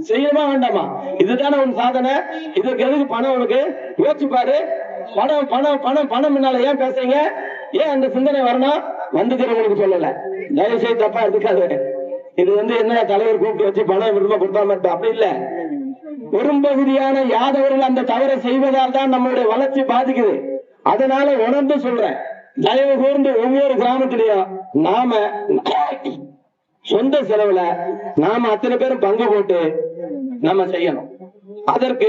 செய்யணுமா வேண்டாமா இதுதானே உன் சாதனை? இதுக்கு எதுக்கு பணம் உனக்கு? யோசிச்சு பாரு. பணம் பணம் பணம் பணம் முன்னால ஏன் பேசுறீங்க? ஏன் அந்த சிந்தனை வரணும்? வந்துக்கிறவங்களுக்கு சொல்லல. தயவு செய்து தப்பா எடுத்துக்காது. இது வந்து என்ன தலைவர் கூப்பிட்டு வச்சு பணம் விரும்ப கொடுத்தா மட்டும் அப்படி இல்ல. பெரும்பகுதியான யாதவர்கள் அந்த தவறை செய்வதால் தான் நம்மளுடைய வளர்ச்சி பாதிக்குது. அதனால உணர்ந்து சொல்றேன். தயவு கூர்ந்து ஒவ்வொரு கிராமத்திலையும் நாம சொந்த செலவுல நாம அத்தனை பேரும் பங்கு போட்டு நம்ம செய்யணும். அதற்கு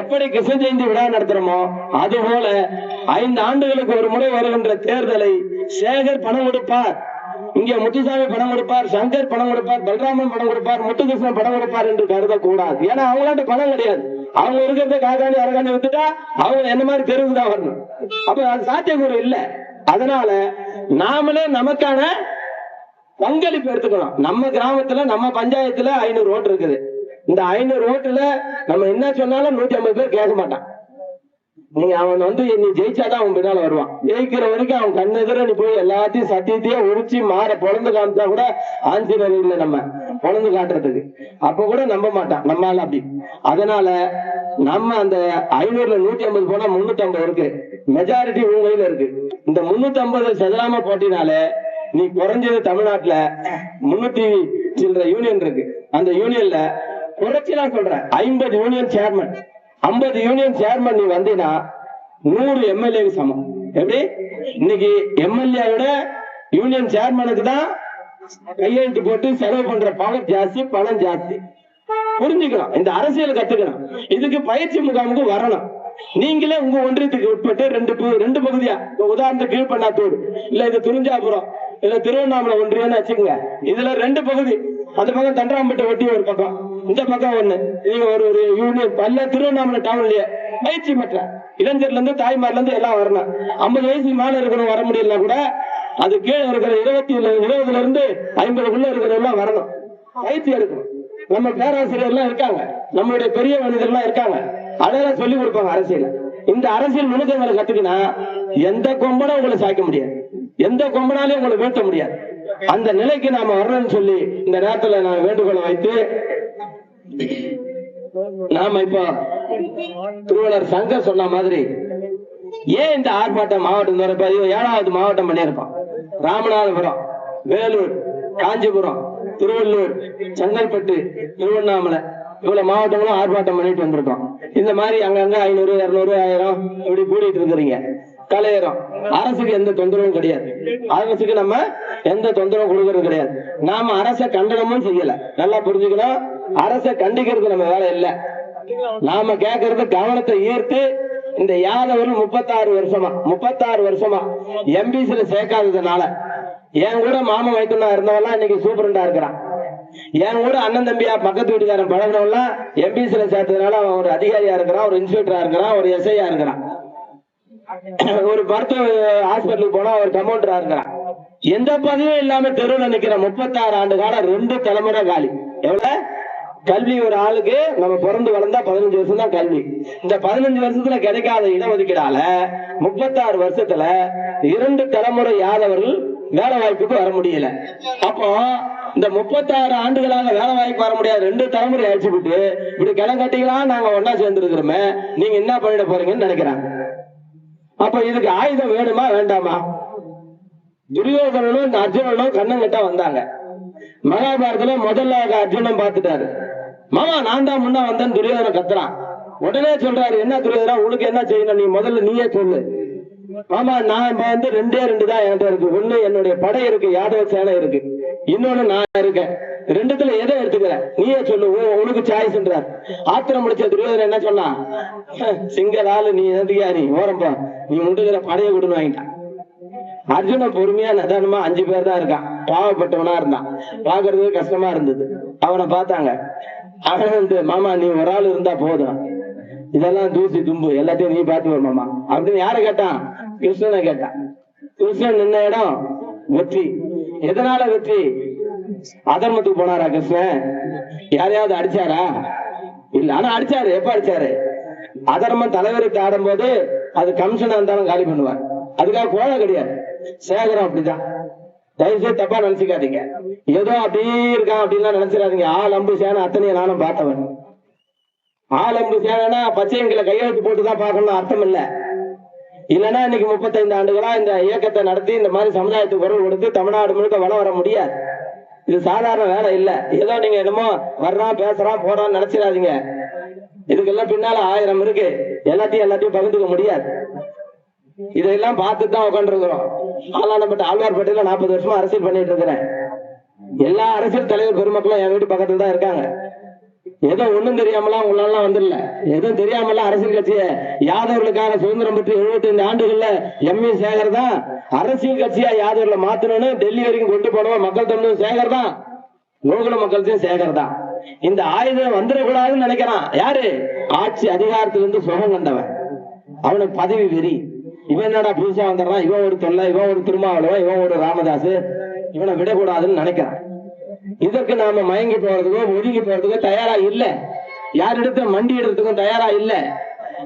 எப்படி கிருஷ்ண ஜெயந்தி விழா நடத்துறோமோ அது போல ஐந்து ஆண்டுகளுக்கு ஒரு முறை வருகின்ற தேர்தலை சேகர் பணம் கொடுப்பார். இங்க முத்துசாமி பணம் கொடுப்பார் சங்கர் பணம் கொடுப்பார் பலராமன் பணம் கொடுப்பார் முத்துகிருஷ்ணன் பணம் கொடுப்பார் என்று கருதக்கூடாது. ஏன்னா அவங்களாட்ட பணம் கிடையாது. அவங்க இருக்கிறத காக்காணி அரகாணி வித்துட்டா அவங்க என்ன மாதிரி தெருவுக்கு தான் வரணும். அப்ப அது சாத்தியக்கூறு இல்ல. அதனால நாமளே நமக்கான பங்களிப்பு எடுத்துக்கணும். நம்ம கிராமத்துல நம்ம பஞ்சாயத்துல ஐநூறு ஓட்டு இருக்குது. இந்த ஐநூறு ஓட்டுல நம்ம என்ன சொன்னாலும் நூத்தி ஐம்பது பேர் கேட்க மாட்டான். நீங்க அவன் வந்து நீ ஜெயிச்சாதான் அவன் பின்னால வருவான். ஜெயிக்கிற வரைக்கும் அவன் கண்ணு எதிர நீ போய் எல்லாத்தையும் சத்தியத்தையே உரிச்சு மாற பொழந்து காமிச்சா கூட ஆஞ்சநேயர் இல்ல நம்ம. பொழந்து காட்டுறதுக்கு. அப்ப கூட நம்ப மாட்டான். நம்மால அப்படி. அதனால நம்ம அந்த ஐநூறுல நூத்தி ஐம்பது போனா முன்னூத்தி ஐம்பது இருக்கு. மெஜாரிட்டி உங்க கையில இருக்கு. இந்த முன்னூத்தி ஐம்பது சதுராம போட்டினாலே நீ குறைஞ்சது தமிழ்நாட்டுல முன்னூத்தி சில்லற யூனியன் இருக்கு. அந்த யூனியன்ல குறைச்சி நான் சொல்றேன். ஐம்பது யூனியன் சேர்மன் ஐம்பது யூனியன் சேர்மன் நீ வந்தீங்கன்னா நூறு எம்எல்ஏக்கு சமம். எப்படி? இன்னைக்கு எம்எல்ஏ விட யூனியன் சேர்மனுக்கு தான் கையெழுத்து போட்டு செலவு பண்ற பவர் ஜாஸ்தி பணம் ஜாஸ்தி. புரிஞ்சுக்கலாம் இந்த அரசியல் கத்துக்கணும். இதுக்கு பயிற்சி முகாமுக்கு வரணும். நீங்களே உங்க ஒன்றியத்துக்கு உட்பட்டு ரெண்டு ரெண்டு பகுதியா? உதாரணத்துக்கு கீழ்பண்ணாத்தூர். இல்ல இது துறிஞ்சாபுரம் இல்ல திருவண்ணாமலை ஒன்றியம்னு வச்சுக்கோங்க. இதுல ரெண்டு பகுதி. அந்த பக்கம் தண்டராம்பட்டை ஒட்டி ஒரு பக்கம். இந்த பக்கம் ஒண்ணு. இது ஒரு ஒரு யூனியன் பல்ல திருவண்ணாமலை டவுன்லயே பயிற்சி பெற்ற. இளைஞர்ல இருந்து தாய்மார்ல இருந்து எல்லாம் வரணும். ஐம்பது வயசுக்கு மேல இருக்கணும் வர முடியல கூட அது கீழே இருக்கிற இருபத்தி இருபதுல இருந்து ஐம்பதுக்குள்ள இருக்கிறவங்க வரணும். பயிற்சி எடுக்கணும். நம்ம பேராசிரியர் எல்லாம் இருக்காங்க. நம்மளுடைய பெரிய மனிதர்லாம் இருக்காங்க. அதெல்லாம் சொல்லி கொடுப்பாங்க அரசியல். இந்த அரசியல் நுணுக்கங்களை கத்துக்கினா எந்த கொம்பனும் உங்களை சாய்க்க முடியாது. எந்த கொம்பனாலையும் உங்களை வீழ்த்த முடியாது. அந்த நிலைக்கு நாம வர்றோம்னு சொல்லி இந்த நேரத்துல நான் வேண்டுகோளை வைத்து நாம இப்போ திருவள்ளுவர் சங்கர் சொன்ன மாதிரி ஏன் இந்த ஆர்ப்பாட்டம் மாவட்டம் தோறும் ஏழாவது மாவட்டம் பண்ணியிருப்பான் ராமநாதபுரம் வேலூர் காஞ்சிபுரம் திருவள்ளூர் செங்கல்பட்டு திருவண்ணாமலை இவ்வளவு மாவட்டங்களும் ஆர்ப்பாட்டம் பண்ணிட்டு வந்திருக்கோம். இந்த மாதிரி அங்கங்க ஐநூறு இருநூறு ஆயிரம் இப்படி கூடிட்டு இருக்கிறீங்க. கலையறம். அரசுக்கு எந்த தொந்தரவும் கிடையாது. அரசுக்கு நம்ம எந்த தொந்தரவும் கொடுக்கறது கிடையாது. நாம அரசை கண்டனமும் செய்யல. நல்லா புரிஞ்சுக்கணும். அரசை கண்டிக்கிறது நம்ம வேலை இல்லை. நாம கேக்குறது கவனத்தை ஈர்த்து இந்த யாதவர்கள் முப்பத்தாறு வருஷமா முப்பத்தாறு வருஷமா எம்பிசில சேர்க்காததுனால என் கூட மாமன் வைத்தனா இருந்தவெல்லாம் இன்னைக்கு சூப்பரண்டா இருக்கிறான். என் கூட அண்ணன் தம்பியா பக்கத்து வீட்டுக்காரன் பழகினவெல்லாம் எம்பிசில சேர்த்ததுனால அவன் ஒரு அதிகாரியா இருக்கிறான் ஒரு இன்ஸ்பெக்டரா இருக்கிறான் ஒரு எஸ்ஐயா இருக்கிறான். ஒரு மருத்துவ ஹாஸ்பிட்டலுக்கு போனா ஒரு கமௌண்டரா இருக்கிறான் எந்த பதவியும் இல்லாம தெருவுல நிக்கிற முப்பத்தாறு ஆண்டு காலம் ரெண்டு தலைமுறை காலி. எவ்வளவு? கல்வி ஒரு ஆளுக்கு நம்ம பிறந்து வளர்ந்தா பதினஞ்சு வருஷம் தான் கல்வி. இந்த பதினஞ்சு வருஷத்துல கிடைக்காத இடஒதுக்கீடால முப்பத்தாறு வருஷத்துல இரண்டு தலைமுறை யாதவர்கள் வேலை வாய்ப்புக்கு வர முடியல. அப்போ இந்த முப்பத்தாறு ஆண்டுகளாக வேலை வாய்ப்பு வர முடியாது ரெண்டு தலைமுறை அழிச்சு விட்டு இப்படி கிளம் நாங்க ஒன்னா சேர்ந்துருக்கிறோமே நீங்க என்ன பண்ணிட போறீங்கன்னு நினைக்கிறாங்க. அப்ப இதுக்கு ஆயுதம் வேணுமா வேண்டாமா? துரியோதனனும் அர்ஜுனனும் கண்ணங்கிட்ட வந்தாங்க. மகாபாரதத்துல முதல்ல அர்ஜுனன் பார்த்துட்டாரு. மாமா நான் தான் முன்ன வந்தேன் துரியோதனன் கத்துறான். உடனே சொல்றாரு என்ன துரியோதனா உனக்கு என்ன செய்யணும்? நீ முதல்ல நீயே சொல்லு. மாமா நான் வந்து ரெண்டே ரெண்டு தான் என்கிட்ட இருக்கு. ஒண்ணு என்னுடைய படை இருக்கு யாதவ சேனை இருக்கு. இன்னொன்னு நான் இருக்கேன். ரெண்டுத்துல எதை எடுத்துக்கிற? நீயே சொல்லு உ- உனக்கு சாய்ஸ்ன்றார் ஆத்திரம் முடிச்ச துரியோதன என்ன சொன்னா சிங்கர் ஆளு நீ எதுக்கியா நீ ஓரம்பா நீ முண்டுகிற படையை கொடுன்னு வாங்கிட்டான். அர்ஜுனன் பொறுமையா நிதானமா அஞ்சு பேர் தான் இருக்கான். பாவப்பட்டவனா இருந்தான். பாக்குறது கஷ்டமா இருந்தது. அவனை பார்த்தாங்க. அவன் வந்து மாமா நீ ஒரு ஆள் இருந்தா போதும். இதெல்லாம் தூசி தும்பு எல்லாத்தையும் நீ பார்த்து மாமா. அப்படின்னு யார கேட்டான்? கிருஷ்ணனை கேட்டான். கிருஷ்ணன் நின்ன இடம் வெற்றி. எதனால வெற்றி? அதர்மத்துக்கு போனாரா கிருஷ்ணன் யாரையாவது அடிச்சாரா? இல்ல ஆனா அடிச்சாரு. எப்ப அடிச்சாரு? அதர்மம் தலைவருக்கு ஆடும்போது அது கமிஷனா இருந்தாலும் காலி பண்ணுவார். அதுக்காக கோழை கிடையாது சேகரம் அப்படிதான். தயவு செய்து தப்பா நினைச்சுக்காதீங்க. ஏதோ அப்படியே இருக்கான் அப்படின்லாம் நினைச்சிடாதீங்க. ஆள் அம்பு சேனை அத்தனையை நானும் பார்த்தவன். ஆள் அம்பு சேனைனா பச்சையங்களை கையெழுத்து போட்டு தான் அர்த்தம் இல்ல. இல்லைன்னா இன்னைக்கு முப்பத்தைந்து ஆண்டுகளா இந்த இயக்கத்தை நடத்தி இந்த மாதிரி சமுதாயத்துக்கு குரல் கொடுத்து தமிழ்நாடு முழுக்க வளம் வர முடியாது. இது சாதாரண வேலை இல்ல. ஏதோ நீங்க என்னமோ வர்றான் பேசுறான் போறான்னு நினைச்சிடாதீங்க. இதுக்கெல்லாம் பின்னால ஆயிரம் இருக்கு. எல்லாத்தையும் எல்லாத்தையும் பகிர்ந்துக்க முடியாது. இதையெல்லாம் பார்த்து தான் உட்காந்துருக்கிறோம் ஆளானப்பட்ட ஆழ்வார்பேட்டையில நாற்பது வருஷமா அரசியல் பண்ணிட்டு இருக்கிறேன். எல்லா அரசியல் தலைவர் பெருமக்களும் என் வீட்டு பக்கத்துல தான் இருக்காங்க. ஏதோ ஒண்ணும் தெரியாமலாம் உங்களாலாம் வந்துடல. எதுவும் தெரியாமலாம் அரசியல் கட்சிய யாதவர்களுக்கான சுதந்திரம் பெற்று 75 ஆண்டுகள்ல எம்இ சேகர் தான் அரசியல் கட்சியா யாதவர்களை மாத்தணும்னு டெல்லி வரைக்கும் கொண்டு போனவன் மக்கள் தமிழும் சேகர் தான். கோகுல மக்கள்தையும் சேகர் தான். இந்த ஆயுதம் வந்துடக்கூடாதுன்னு நினைக்கிறான். யாரு? ஆட்சி அதிகாரத்திலிருந்து சுகம் கண்டவன். அவனுக்கு பதவி வெறி. இவன் என்னடா புதுசா வந்துடுறான்? இவன் ஒரு தொல்லை இவன் ஒரு திருமாவளவன் இவன் ஒரு ராமதாஸ் இவனை விடக்கூடாதுன்னு நினைக்கிறான். இதற்கு நாம மயங்கி போறதுக்கோ ஒதுங்கி போறதுக்கோ தயாரா இல்ல. யாரிடத்த மண்டி இடத்துக்கும் தயாரா இல்ல.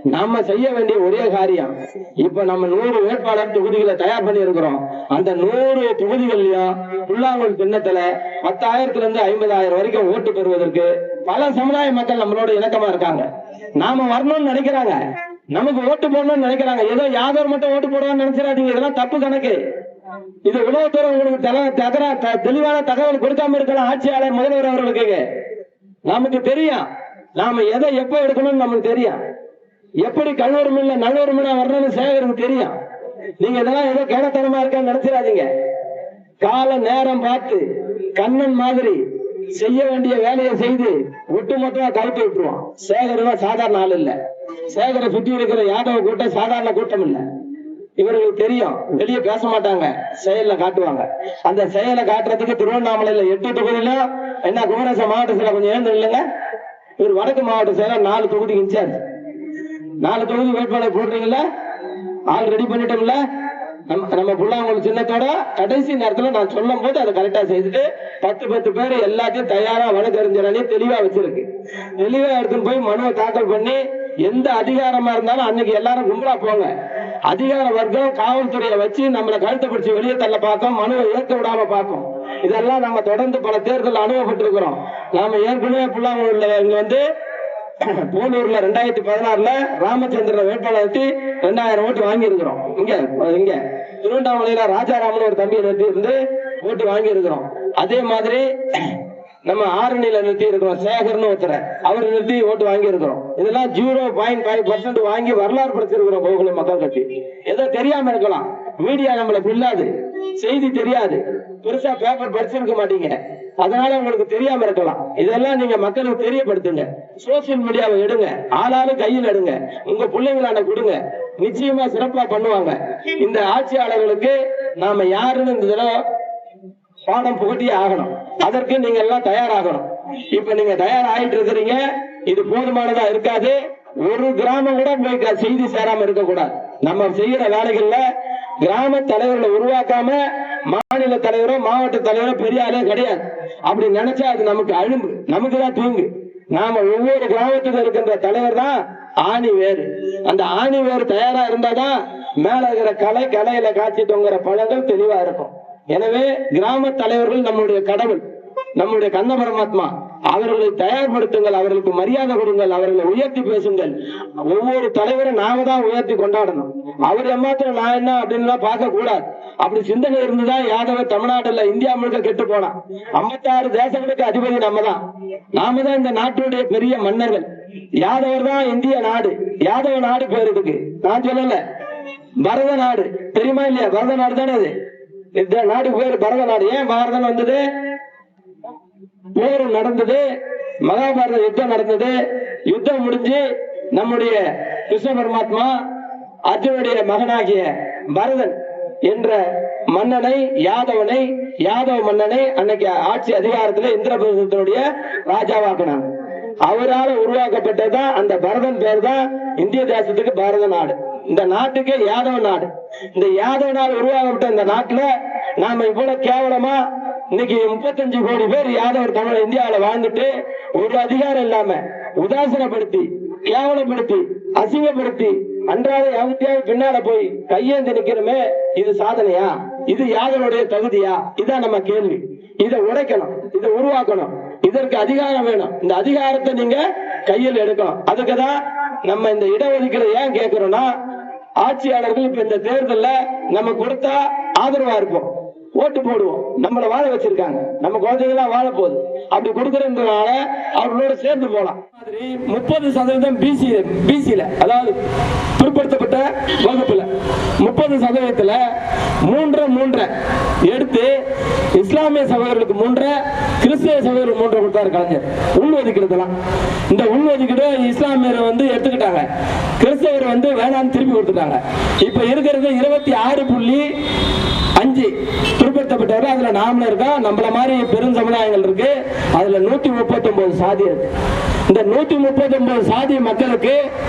நாம செய்ய வேண்டிய ஒரே காரியம். இப்ப நம்ம நூறு வேட்பாளர் தொகுதிகளை தயார் பண்ணி இருக்கிறோம் அந்த நூறு தொகுதிகள்லயும் புல்லாங்குழல் பின்னத்துல பத்தாயிரத்துல இருந்து ஐம்பதாயிரம் வரைக்கும் ஓட்டு பெறுவதற்கு பல சமுதாய மக்கள் நம்மளோட இணக்கமா இருக்காங்க. நாம வரணும்னு நினைக்கிறாங்க. நமக்கு ஓட்டு போடணும்னு நினைக்கிறாங்க. ஏதோ யாதவர் மட்டும் ஓட்டு போடுவான்னு நினைச்சிடாதீங்க இதெல்லாம் தப்பு கணக்கு. இது இவ்வளவு தூரம் உங்களுக்கு தகரா தெளிவான தகவல் கொடுக்காம இருக்கலாம் ஆட்சியாளர் முதல்வர் அவர்களுக்கு நமக்கு தெரியும். நாம எதை எப்ப எடுக்கணும்னு நமக்கு தெரியும். எப்படி கல்லூரி மில்ல நல்லூர் வரணும்னு சேகருக்கு தெரியும். நீங்க இதெல்லாம் ஏதோ கேடத்தனமா இருக்கான்னு நினைச்சிடாதீங்க. கால நேரம் பார்த்து கண்ணன் மாதிரி செய்ய வேண்டிய வேலையை செய்து ஒட்டுமொத்தமா கவுத்து விட்டுருவான் சேகர்லாம் சாதாரண ஆள் இல்ல. சேகரை சுற்றி இருக்கிற யாதவ கூட்டம் சாதாரண கூட்டம் இல்ல. இவர்களுக்கு தெரியும். வெளியே பேச மாட்டாங்க. செயல்ல காட்டுவாங்க. அந்த செயலை காட்டுறதுக்கு திருவண்ணாமலையில எட்டு தொகுதியில என்ன குமரசம் மாவட்ட செயலர் கொஞ்சம் எழுந்து இல்லைங்க இவர் வடக்கு மாவட்ட செயலர் நாலு தொகுதி இன்சார்ஜ். நாலு தொகுதி வேட்பாளர் போடுறீங்களா ஆள் ரெடி பண்ணிட்டோம்ல? நம்ம நம்ம புள்ளாங்குளம் சின்னத்தோட கடைசி நேரத்துல நான் சொல்லும் போது அதை கரெக்டா செய்துட்டு பத்து பத்து பேர் எல்லாத்தையும் தயாரா வழக்கறிஞரானே தெளிவா வச்சிருக்கு. தெளிவா எடுத்துன்னு போய் மனுவை தாக்கல் பண்ணி எந்த அதிகாரமா இருந்தாலும் அன்னைக்கு எல்லாரும் கும்பலா போங்க. அதிகார வர்க்கம் காவல்துறையை வச்சு நம்மளை கழுத்தை பிடிச்சு வெளியே தள்ள பார்க்கும் மனுவை ஏற்க விடாம பார்க்கும். இதெல்லாம் நம்ம தொடர்ந்து பல தேர்தல் அனுபவப்பட்டிருக்கிறோம். நாம ஏற்கனவே புல்லாங்குழல்ல இங்க வந்து போலூர்ல ரெண்டாயிரத்தி பதினாறுல ராமச்சந்திரன் வேட்பாளர் நிறுத்தி ரெண்டாயிரம் ஓட்டு வாங்கியிருக்கிறோம். இங்க இங்க. திருவண்ணாமலையில ராஜாராமன் ஒரு தம்பியை நிறுத்தி இருந்து ஓட்டு வாங்கியிருக்கிறோம். அதே மாதிரி நம்ம ஆரணியில நிறுத்தி இருக்கிறோம் சேகர்னு ஒருத்தரை. அவர் நிறுத்தி ஓட்டு வாங்கி இருக்கிறோம் இதெல்லாம் ஜீரோ பாயிண்ட் ஃபைவ் பர்சன்ட் வாங்கி வரலாறு படுத்திருக்கிறோம் கோகுல மக்கள் கட்சி. ஏதோ தெரியாம இருக்கலாம். மீடியா நம்மளை பில்லாது செய்தி தெரியாது. பெருசா பேப்பர் படிச்சிருக்க மாட்டீங்க. அதனால உங்களுக்கு தெரியாம இருக்கலாம். இதெல்லாம் நீங்க மக்களுக்கு தெரியப்படுத்துங்க. சோசியல் மீடியாவை எடுங்க. ஆளாளு கையில் எடுங்க. உங்க பிள்ளைங்களான கொடுங்க. நிச்சயமா சிறப்பா பண்ணுவாங்க. இந்த ஆட்சியாளர்களுக்கு நாம யாருன்னு இந்த தடவை பாடம் புகட்டியே ஆகணும். அதற்கு நீங்க எல்லாம் தயாராகணும். இப்ப நீங்க தயாராகிட்டு இருக்கிறீங்க இது போதுமானதா இருக்காது. ஒரு கிராமம் கூட போய் செய்தி சேராம இருக்கக்கூடாது. நம்ம செய்யற வேலைகள்ல கிராம தலைவர்களை உருவாக்காம மாநில தலைவரோ மாவட்ட தலைவரோ பெரிய ஆளே கிடையாது. அப்படி நினைச்சா அது நமக்கு அழும்பு. நமக்கு தான் தூங்கு. நாம ஒவ்வொரு கிராமத்துக்கு இருக்கின்ற தலைவர் தான் ஆணி வேறு. அந்த ஆணி வேறு தயாரா இருந்தாதான் மேல இருக்கிற கலை கலையில காட்சி தொங்குற பழங்கள் தெளிவா இருக்கும். எனவே கிராம தலைவர்கள் நம்முடைய கடவுள் நம்முடைய கந்த பரமாத்மா அவர்களை தயார்படுத்துங்கள் அவர்களுக்கு மரியாதை கொடுங்கள் அவர்களை உயர்த்தி பேசுங்கள். ஒவ்வொரு தலைவரும் நாம தான் உயர்த்தி கொண்டாடணும். அவர் ஏமாத்திரம் நான் என்ன அப்படின்னு பார்க்க கூடாது அப்படி சிந்தனை இருந்துதான் யாதவ தமிழ்நாட்டுல இந்தியா முழுக்க கெட்டு போனான் ஐம்பத்தாறு தேசங்களுக்கு அதிபதி நம்ம தான். நாம தான் இந்த நாட்டுடைய பெரிய மன்னர்கள். யாதவர் தான் இந்திய நாடு. யாதவ நாடு பேர் இதுக்கு. நான் சொல்லல. பரத நாடு. தெரியுமா இல்லையா? பரத நாடு தானே அது. இந்த நாடு பேர் பரத நாடு ஏன் பாரதம் வந்தது? போர் நடந்தது. மகாபாரத யுத்தம் நடந்தது. யுத்தம் முடிஞ்சு நம்முடைய கிருஷ்ண பரமாத்மா அர்ஜுனுடைய மகனாகிய பரதன் என்ற மன்னனை யாதவனை யாதவ மன்னனை அன்னைக்கு ஆட்சி அதிகாரத்துல இந்திரபிரதத்தினுடைய ராஜாவாக்கினாங்க அவரால் உருவாக்கப்பட்டதுதான் அந்த பரதன் பேர் தான் இந்திய தேசத்துக்கு பாரத நாடு. இந்த நாட்டுக்கே யாதவ நாடு. இந்த யாதவ நாடு உருவாகப்பட்ட இந்த நாட்டுல நாம இவ்வளவு கேவலமா இன்னைக்கு முப்பத்தஞ்சு கோடி பேர் யாதவர் தமிழ் இந்தியாவில வாழ்ந்துட்டு ஒரு அதிகாரம் இல்லாம உதாசனப்படுத்தி கேவலப்படுத்தி அசிங்கப்படுத்தி அன்றாட யாவத்தையாவது பின்னால போய் கையேந்தி நிக்கிறோமே இது சாதனையா? இது யாதனுடைய தகுதியா? இதான் நம்ம கேள்வி. இதை உடைக்கணும் இதை உருவாக்கணும் இதற்கு அதிகாரம் வேணும். இந்த அதிகாரத்தை நீங்க கையில் எடுக்கணும். அதுக்கு தான் நம்ம இந்த இடஒதுக்கீடு ஏன் கேட்கிறோம்னா ஆட்சியாளர்கள் இப்ப இந்த தேர்தல்ல நம்ம கொடுத்தா ஆதரவா இருப்போம். ஓட்டு போடுவோம். நம்மள வாழ வச்சிருக்காங்க. நம்ம குழந்தைங்களாம் வாழ போகுது அப்படி கொடுக்கறதுனால அவர்களோட சேர்ந்து போலாம் மாதிரி முப்பது சதவீதம் பிசி பிசியில அதாவது பிற்படுத்தப்பட்ட வகுப்புல. முப்பது சதவீதத்துல மூன்றரை மூன்றரை எடுத்து இஸ்லாமிய சகோதரர்களுக்கு மூன்றரை கிறிஸ்தவ சகோதரர்களுக்கு மூன்றரை கொடுத்தாரு கலைஞர். உள்ஒதுக்கீடுலாம் இந்த உள்ஒதுக்கீடு இஸ்லாமியரை வந்து எடுத்துக்கிட்டாங்க. கிறிஸ்தவர் வந்து வேளாண் திருப்பி கொடுத்துட்டாங்க. இப்ப இருக்கிறது இருபத்தி ஆறு புள்ளி அஞ்சு பிற்படுத்தப்பட்டவர் அதுல நாமளும் இருக்கோம் நம்மள மாதிரி பெரும் சமுதாயங்கள் இருக்கு. அதுல நூத்தி முப்பத்தி ஒன்பது சாதி இருக்கு. இந்த நூத்தி முப்பத்தி ஒன்பது சாதி மக்களுக்கு